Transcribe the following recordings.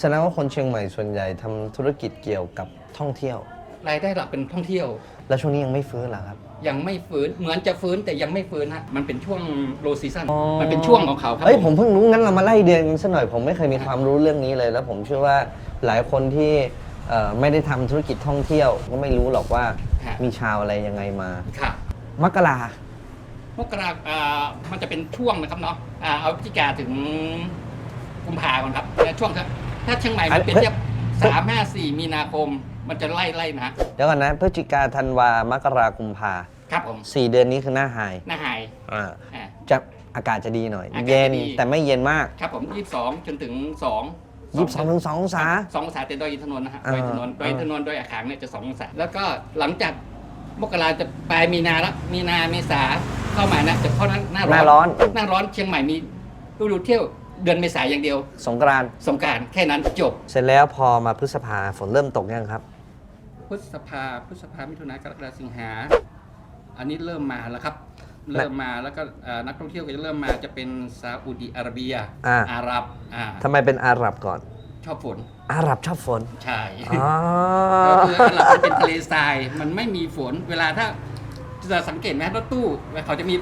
แสดงว่าคนเชียงใหม่ส่วนใหญ่ทำธุรกิจเกี่ยวกับท่องเที่ยว รายได้หลักเป็นท่องเที่ยว แล้วช่วงนี้ยังไม่ฟื้นเหรอครับ ยังไม่ฟื้นเหมือนจะฟื้นแต่ยังไม่ฟื้นฮะมันเป็นช่วงโลซีซันอ๋อ มันเป็นช่วงของเขาครับเฮ้ยผมเพิ่งรู้งั้นเรามาไล่เดือนกันสักหน่อยผมไม่เคยมีความรู้เรื่องนี้เลย แล้วผมเชื่อว่าหลายคนที่เอ่อไม่ได้ทำธุรกิจท่องเที่ยว ก็ไม่รู้หรอกว่าฮะมีชาวอะไรยังไงมาค่ะมกรามกราอ่ามันจะเป็นช่วงนะครับเนาะอ่าเอาพฤศจิกาถึงกุมภาพันธ์ครับและช่วงครับ ถ้าเชียงใหม่มันเป็นเทียบสามห้าสี่มีนาคม มันจะไล่ไล่นะเดี๋ยวก่อนนะพฤศจิกาธันวามกรากุมภาครับผมสี่เดือนนี้คือหน้าไฮหน้าไฮอ่าอ่า จะอากาศจะดีหน่อย อากาศเย็นจะดีแต่ไม่เย็นมาก ครับผมยี่สิบสองจนถึงสอง ยี่สิบสองถึงสององศา สององศาแต่ดอยอินทนนท์นะฮะอ่าดอยอินทนนท์ดอยอินทนนท์ดอยอาขางเนี่ยจะสององศาแล้วก็หลังจากมกราจะปลายมีนาแล้วมีนาเมษาเข้ามานะจะเข้าหน้าหน้าหน้าร้อน หน้าร้อนเชียงใหม่มีฤดูเที่ยว เดือนเมษาอย่างเดียว สงกรานต์สงกรารแค่นั้นจบเสร็จแล้วพอมาพฤษภาฝนเริ่มตกยังครับ พฤษภาพฤษภามิถุนากรกฎาสิงหา อันนี้เริ่มมาแล้วครับ เริ่มมาแล้วก็เอ่อนักท่องเที่ยวก็จะเริ่มมาจะเป็นซาอุดิอาระเบียอ่า อาหรับอ่าทำไมเป็นอาหรับก่อน ชอบฝนอาหรับชอบฝนใช่ อ๋อ ก็คืออาหรับมันเป็นทะเลทรายมันไม่มีฝน เวลาถ้าจะสังเกตไหมรถตู้เขาจะมี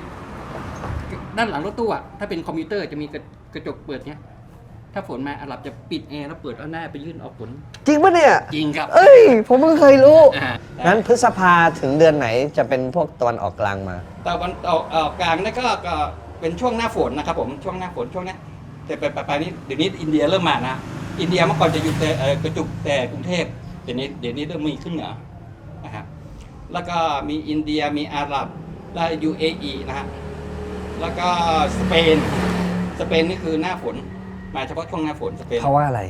ด้านหลังรถตู้อะถ้าเป็นคอมพิวเตอร์จะมีกระ กระจกเปิดเนี้ยถ้าฝนมาอาหรับจะปิดแอร์แล้วเปิดเอาหน้าไปยื่นออกฝนจริงปะเนี่ย จริงครับเอ้ย ผมเพิ่งเคยรู้ อ่างั้นพฤษภาถึงเดือนไหนจะเป็นพวกตะวันออกกลางมา ตะวันออกเอ่อกลางนี่ก็ก็เป็นช่วงหน้าฝนนะครับผมช่วงหน้าฝนช่วงเนี้ยแต่ไปไปนี้เดี๋ยวนี้อินเดียเริ่มมานะอินเดียเมื่อก่อนจะอยู่แต่เอ่อกระจุกแต่กรุงเทพเดี๋ยวนี้เดี๋ยวนี้เริ่มมีขึ้นเหนือนะครับแล้วก็มีอินเดียมีอาหรับและ UAE นะฮะแล้วก็สเปน สเปนนี่คือหน้าฝนมาเฉพาะช่วงหน้าฝนสเปนเพราะว่าอะไร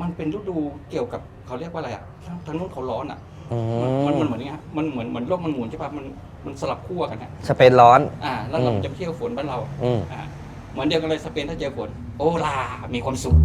มันเป็นฤดูเกี่ยวกับเขาเรียกว่าอะไรอะทางทางนู้นเขาร้อนอะอืมันมมันเหมือนอย่างเงี้ยมันเหมือนเหมือนโลกมันหมุนใช่ป่ะมันมันสลับขั้วกันฮะสเปนร้อน อ่า แล้วเราอืม จะไปเที่ยวฝนบ้านเราอืมอ่าเหมือนเดียวกันเลยสเปนถ้าเจอฝน โอลา มีความสุข